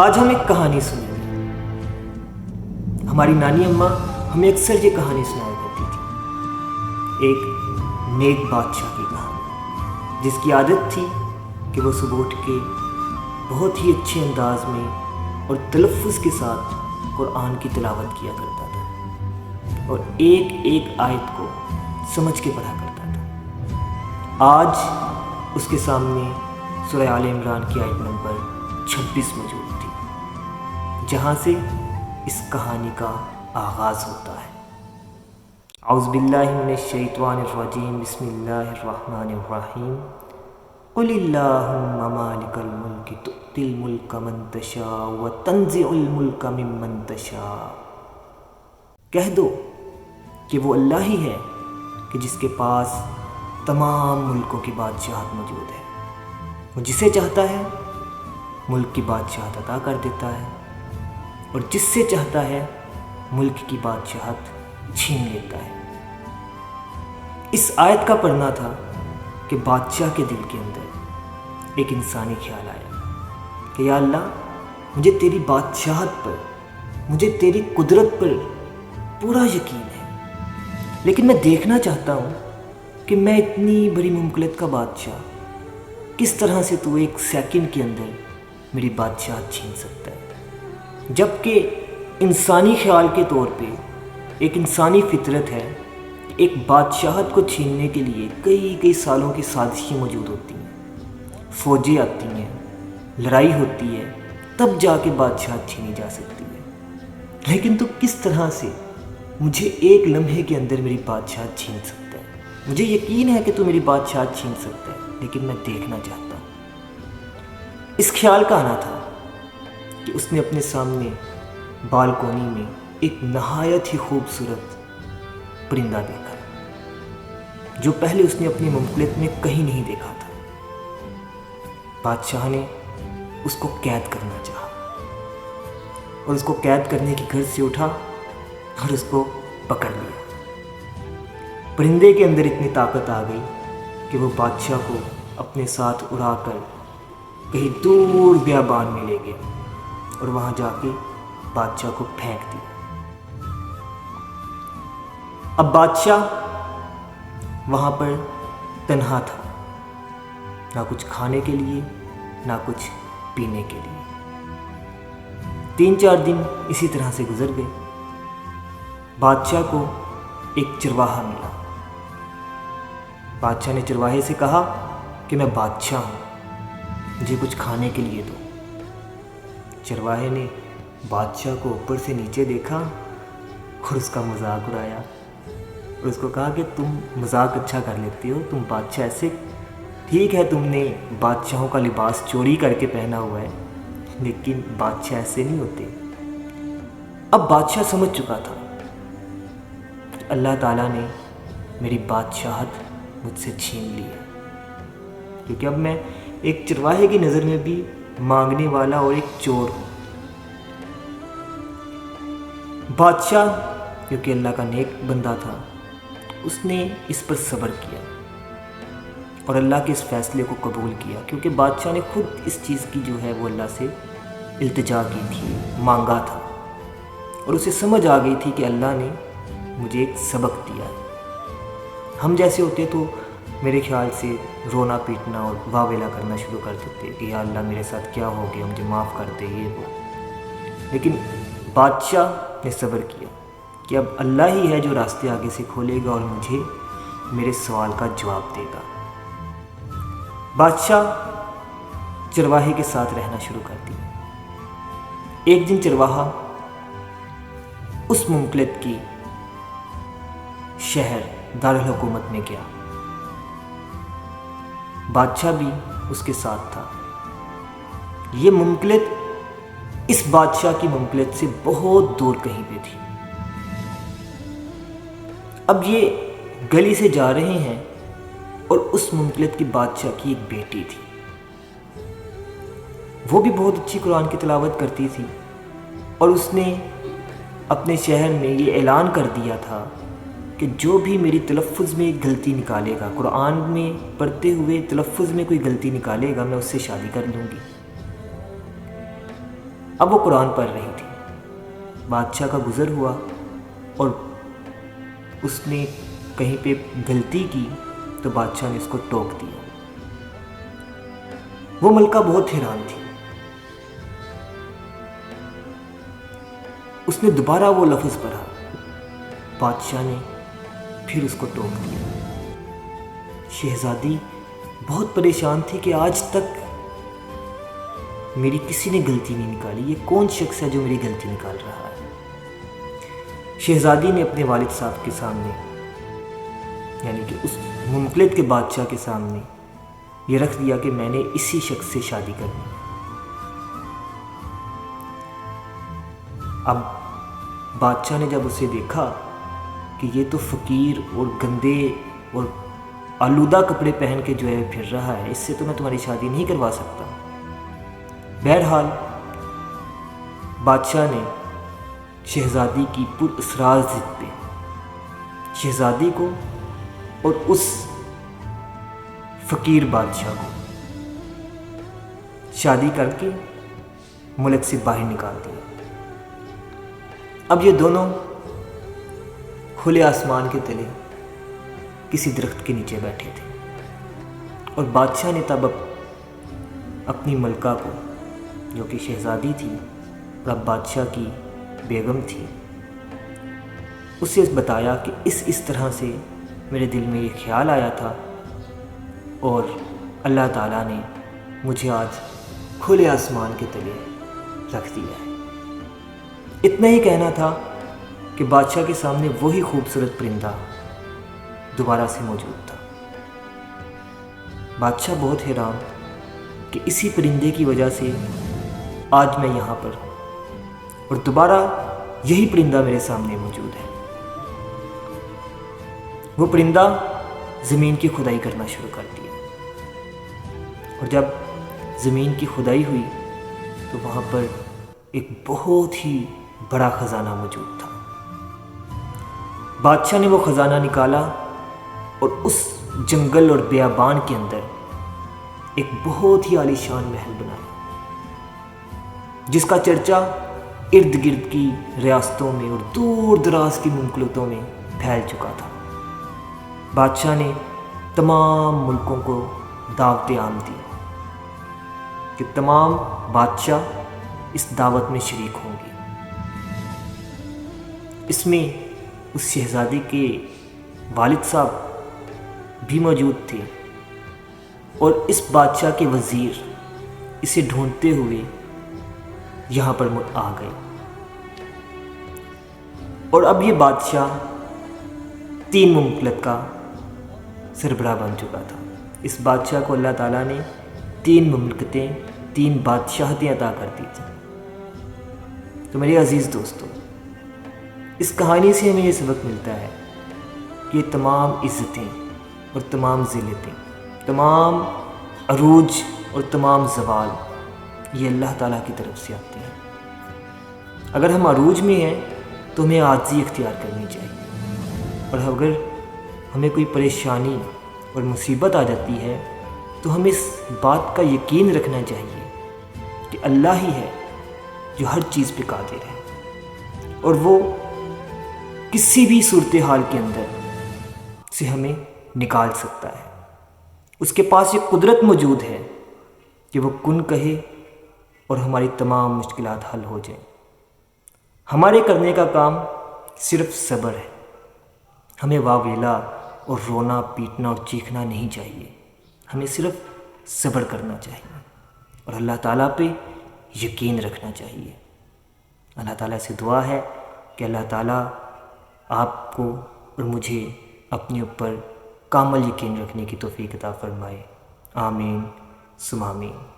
आज हम एक कहानी सुनेंगे। हमारी नानी अम्मा हमें अक्सर ये कहानी सुनाया करती थी। एक नेक बादशाह की कहानी, जिसकी आदत थी कि वो सुबह उठ के बहुत ही अच्छे अंदाज में और तलफ़ के साथ कुरान की तिलावत किया करता था और एक एक आयत को समझ के पढ़ा करता था। आज उसके सामने सुरह आल इमरान की आयत नंबर 26 मौजूद जहाँ से इस कहानी का आगाज़ होता है। आउज़बिल्लिनशैतवानरजीम बसमीम मालिकल तुतिल मुल्क मन तशा, व तंज़िउल मुल्क मिम्मन तशा। कह दो कि वो अल्लाह ही है कि जिसके पास तमाम मुल्कों की बादशाहत मौजूद है। वो जिसे चाहता है, मुल्क की बादशाहत अदा कर देता है। और जिससे चाहता है, मुल्क की बादशाहत छीन लेता है। इस आयत का पढ़ना था कि बादशाह के दिल के अंदर एक इंसानी ख्याल आया कि, या अल्लाह, मुझे तेरी बादशाहत पर, मुझे तेरी कुदरत पर पूरा यकीन है। लेकिन मैं देखना चाहता हूँ कि मैं इतनी बड़ी मुमकिनत का बादशाह, किस तरह से तू एक सेकंड के अंदर मेरी बादशाह छीन सकता है? जबकि इंसानी ख्याल के तौर पे एक इंसानी फितरत है, एक बादशाहत को छीनने के लिए कई कई सालों की साजिशें मौजूद होती हैं। फौजें आती हैं, लड़ाई होती है, तब जाके बादशाह छीनी जा सकती है। लेकिन तो किस तरह से मुझे एक लम्हे के अंदर मेरी बादशाह छीन सकता है? मुझे यकीन है कि तू मेरी बादशाह छीन सकता है, लेकिन मैं देखना चाहता हूँ। इस ख्याल का आना था। कि उसने अपने सामने बालकोनी में एक नहायत ही खूबसूरत परिंदा देखा, जो पहले उसने अपनी मुमकिनत में कहीं नहीं देखा था। बादशाह ने उसको कैद करना चाहा और उसको कैद करने की घर से उठा और उसको पकड़ लिया। परिंदे के अंदर इतनी ताकत आ गई कि वो बादशाह को अपने साथ उड़ाकर कहीं दूर ब्याबान में ले गया। और वहाँ जाके बादशाह को फेंक दिया। अब बादशाह वहाँ पर तन्हा था। ना कुछ खाने के लिए, ना कुछ पीने के लिए। तीन चार दिन इसी तरह से गुजर गए। बादशाह को एक चरवाहा मिला। बादशाह ने चरवाहे से कहा कि मैं बादशाह हूँ, मुझे कुछ खाने के लिए दो। चरवाहे ने बादशाह को ऊपर से नीचे देखा, और उसका मज़ाक उड़ाया। और उसको कहा कि तुम मज़ाक अच्छा कर लेती हो, तुम बादशाह ऐसे, ठीक है तुमने बादशाहों का लिबास चोरी करके पहना हुआ है, लेकिन बादशाह ऐसे नहीं होते। अब बादशाह समझ चुका था। अल्लाह ताला ने मेरी बादशाहत मुझसे छीन ली है। क्योंकि अब मैं एक चरवाहे की नज़र में भी मांगने वाला और एक चोर। हूँ बादशाह, क्योंकि अल्लाह का नेक बंदा था, उसने इस पर सब्र किया और अल्लाह के इस फैसले को कबूल किया, क्योंकि बादशाह ने खुद इस चीज़ की जो है वो अल्लाह से इल्तजा की थी, मांगा था। और उसे समझ आ गई थी कि अल्लाह ने मुझे एक सबक दिया हम जैसे होते तो मेरे ख्याल से रोना, पीटना और वावेला करना शुरू कर देते कि या अल्लाह मेरे साथ क्या हो गया, मुझे माफ़ कर दे, ये वो। लेकिन बादशाह ने सब्र किया कि अब अल्लाह ही है जो रास्ते आगे से खोलेगा और मुझे मेरे सवाल का जवाब देगा। बादशाह चरवाहे के साथ रहना शुरू कर दिया एक दिन चरवाहा उस मुमकलत की शहर दारुल हुकूमत में गया। बादशाह भी उसके साथ था। ये मुमकलत इस बादशाह की मुमकलत से बहुत दूर कहीं पे थी। अब ये गली से जा रहे हैं और उस मुमकिलत की बादशाह की एक बेटी थी। वो भी बहुत अच्छी कुरान की तलावत करती थी और उसने अपने शहर में ये ऐलान कर दिया था कि जो भी मेरी तलफ़ में गलती निकालेगा, कुरान में पढ़ते हुए तलफ़ में कोई गलती निकालेगा, मैं उससे शादी कर लूँगी। अब वो कुरान पढ़ रही थी। बादशाह का गुज़र हुआ और उसने कहीं पे गलती की तो बादशाह ने उसको टोक दिया। वो मलका बहुत हैरान थी। उसने दोबारा वो लफ्ज़ पढ़ा। बादशाह ने फिर उसको टोक दिया। शहजादी बहुत परेशान थी कि आज तक मेरी किसी ने गलती नहीं निकाली। ये कौन शख्स है जो मेरी गलती निकाल रहा है? शहजादी ने अपने वालिद साहब के सामने, यानी कि उस मुमकलत के बादशाह के सामने ये रख दिया कि मैंने इसी शख्स से शादी करनी अब बादशाह ने जब उसे देखा कि ये तो फ़कीर और गंदे और आलूदा कपड़े पहन के जो है फिर रहा है, इससे तो मैं तुम्हारी शादी नहीं करवा सकता। बहरहाल, बादशाह ने शहज़ादी की पुरअसरार जिद पे, शहज़ादी को और उस फ़कीर बादशाह को शादी करके मुल्क से बाहर निकाल दिया। अब ये दोनों खुले आसमान के तले किसी दरख्त के नीचे बैठे थे। और बादशाह ने तब अपनी मलका को, जो कि शहज़ादी थी, और अब बादशाह की बेगम थी, उसे बताया कि इस इस तरह से मेरे दिल में ये ख्याल आया था और अल्लाह ताला ने मुझे आज खुले आसमान के तले रख दिया है। इतना ही कहना था कि बादशाह के सामने वही खूबसूरत परिंदा दोबारा से मौजूद था। बादशाह बहुत हैरान कि इसी परिंदे की वजह से आज मैं यहाँ पर और दोबारा यही परिंदा मेरे सामने मौजूद है। वो परिंदा ज़मीन की खुदाई करना शुरू कर दिया और जब ज़मीन की खुदाई हुई तो वहाँ पर एक बहुत ही बड़ा ख़जाना मौजूद था। बादशाह ने वो ख़जाना निकाला और उस जंगल और बियाबान के अंदर एक बहुत ही आलीशान महल बनाया, जिसका चर्चा इर्द गिर्द की रियासतों में और दूर दराज की मुमकलतों में फैल चुका था। बादशाह ने तमाम मुल्कों को दावत आम दी कि तमाम बादशाह इस दावत में शरीक होंगे। इसमें उस शहजादी के वालिद साहब भी मौजूद थे और इस बादशाह के वज़ीर इसे ढूंढते हुए यहाँ पर आ गए। और अब ये बादशाह तीन मुमकलत का सरबरा बन चुका था। इस बादशाह को अल्लाह ताला ने तीन मुमलकतें, तीन बादशाहतें अदा कर दी थी। तो मेरे अज़ीज़ दोस्तों इस कहानी से हमें ये सबक मिलता है। कि तमाम इज़्ज़तें और तमाम ज़िलतें, तमाम अरूज और तमाम जवाल, ये अल्लाह ताला की तरफ़ से आती हैं। अगर हम अरूज में हैं तो हमें आजी इख्तियार करनी चाहिए। और अगर हमें कोई परेशानी और मुसीबत आ जाती है तो हमें इस बात का यकीन रखना चाहिए कि अल्लाह ही है जो हर चीज़ पे कादिर है। और वो किसी भी सूरत हाल के अंदर से हमें निकाल सकता है। उसके पास ये कुदरत मौजूद है कि वो कुन कहे और हमारी तमाम मुश्किल हल हो जाएँ। हमारे करने का काम सिर्फ़ सब्र है। हमें वावेला और रोना, पीटना और चीखना नहीं चाहिए। हमें सिर्फ़ सब्र करना चाहिए और अल्लाह ताला पे यकीन रखना चाहिए। अल्लाह ताला से दुआ है कि अल्लाह ताला आपको और मुझे अपने ऊपर कामल यकीन रखने की तोफ़ी अता फ़रमाए। आमीन। सुमामीन।